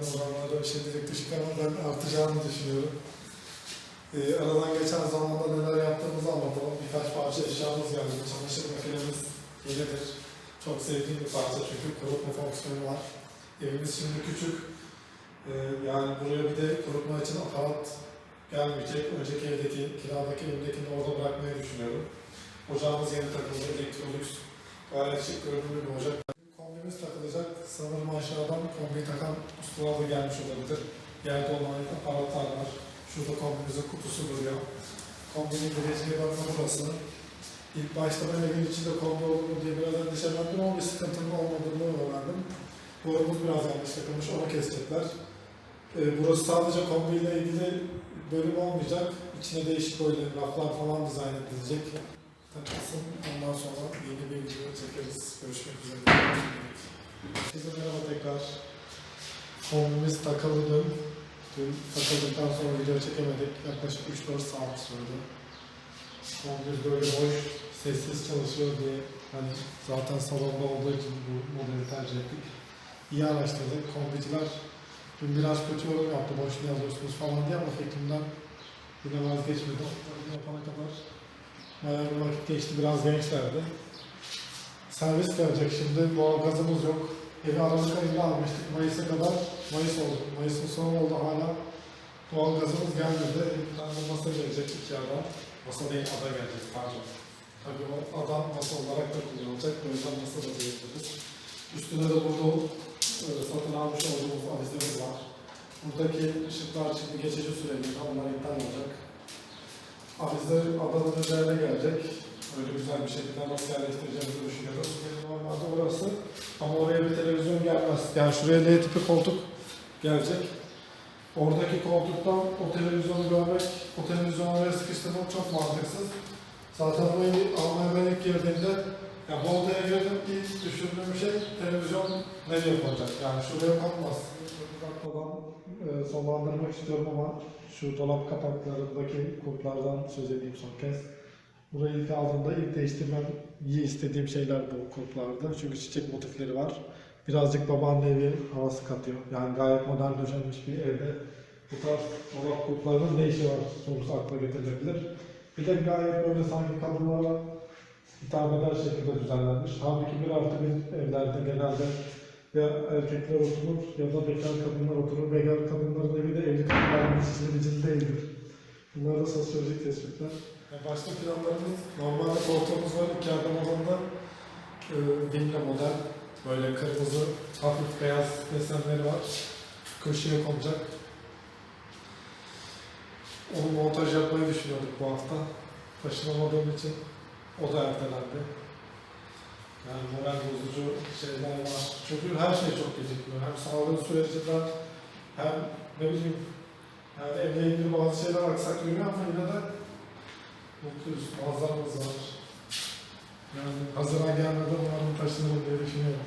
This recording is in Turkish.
zaten oranlarda şimdilik düşük ama ben artacağını düşünüyorum. Ee, aradan geçen zamanda neler yaptığımızı anlatalım. Birkaç parça eşyamız geldi. Çamaşır makinemiz yenidir. Çok sevdiğim bir parça çünkü kurutma fonksiyonu var. Evimiz şimdi küçük. Ee, yani buraya bir de kurutma için aparat gelmeyecek. Önceki evdeki, kiradaki evdekini orada bırakmayı düşünüyorum. Ocağımız yeni takıldı. Electrolux. Gayet şık görünümlü bir ocak. Kombimiz takılacak. Sanırım aşağıdan kombiyi takan ustalar da gelmiş olabilir. Yerde olan aparatlar var. Şurada kombimizin kutusu duruyor. Kombinin gireceği bölme burası. İlk başta ben evin içinde kombi olur mu diye biraz endişelendim ama bir sıkıntının olmadığını öğrendim. Borumuz biraz yanlış takılmış, onu kesecekler. Ee, burası sadece kombiyle ilgili bölüm olmayacak. İçine değişik böyle raflar falan dizayn edilecek. Takılsın, ondan sonra yeni bir video çekeriz. Görüşmek üzere. Herkese merhaba tekrar. Kombimiz takıldı dün. Dün takıldıktan sonra video çekemedik. Yaklaşık 3-4 saat sürdü. Kombimiz böyle boş, sessiz çalışıyor diye hani zaten salonda olduğu için bu modeli tercih ettik. İyi araştırdık. Kombiciler dün biraz kötü yorum yaptı. Boş ne yazıyorsunuz falan diye ama fikrimden yine vazgeçmedi. Onları yapana kadar bayağı bir vakit geçti. Biraz gençlerdi. Servis gelecek şimdi. Doğal gazımız yok. Evi Aralık ayında almıştık. Mayıs'a kadar Mayıs oldu. Mayıs'ın sonu oldu hala. Doğal gazımız gelmedi. Tane masa gelecek iki adam. Masa değil ada gelecek pardon. Tabii o adam masa olarak da kullanılacak. O yüzden masa da diyebiliriz. Üstüne de burada e, satın almış olduğumuz avizemiz var. Buradaki ışıklar şimdi geçici süreliğine onlar iptal olacak. Avize adanın üzerine gelecek. Öyle güzel bir şekilde nasıl yerleştireceğimizi düşünüyoruz. Normalde burası ama oraya bir televizyon gelmez. Yani şuraya L tipi koltuk gelecek. Oradaki koltuktan o televizyonu görmek, o televizyonu oraya sıkıştırmak çok mantıksız. Zaten bu evi almaya ben ilk girdiğimde, ya bu odaya girdim ilk düşündüğüm şey televizyon nereye konacak? Yani şuraya konmaz. Uzaktan e, sonlandırmak istiyorum ama şu dolap kapaklarındaki kurtlardan söz edeyim son kez. Burayı ilk aldığımda ilk değiştirmem iyi istediğim şeyler bu kulplarda. Çünkü çiçek motifleri var. Birazcık babaanne evi havası katıyor. Yani gayet modern döşenmiş bir evde bu tarz dolap kulplarının ne işi var sorusu akla getirilebilir. Bir de gayet böyle sanki kadınlara hitap eder şekilde düzenlenmiş. Halbuki bir artı bir evlerde genelde ya erkekler oturur ya da bekar kadınlar oturur. Bekar kadınların evi de evli kadınların için değildir. Bunlar da sosyolojik tespitler. Başta planlarımız normalde koltuğumuz var. İki adım alanda e, vinyle model. Böyle kırmızı, hafif beyaz desenleri var. Köşeye konacak. Onu montaj yapmayı düşünüyorduk bu hafta. Taşınamadığım için o da ertelendi. Yani moral bozucu şeyler var. Çünkü her şey çok gecikmiyor. Hem sağlığı sürecinden hem ne bileyim evle ilgili bazı şeyler aksak yürüyor ama yine de mutluyuz. Manzaramız var. Yani Haziran gelmeden umarım taşınırım diye düşünüyorum.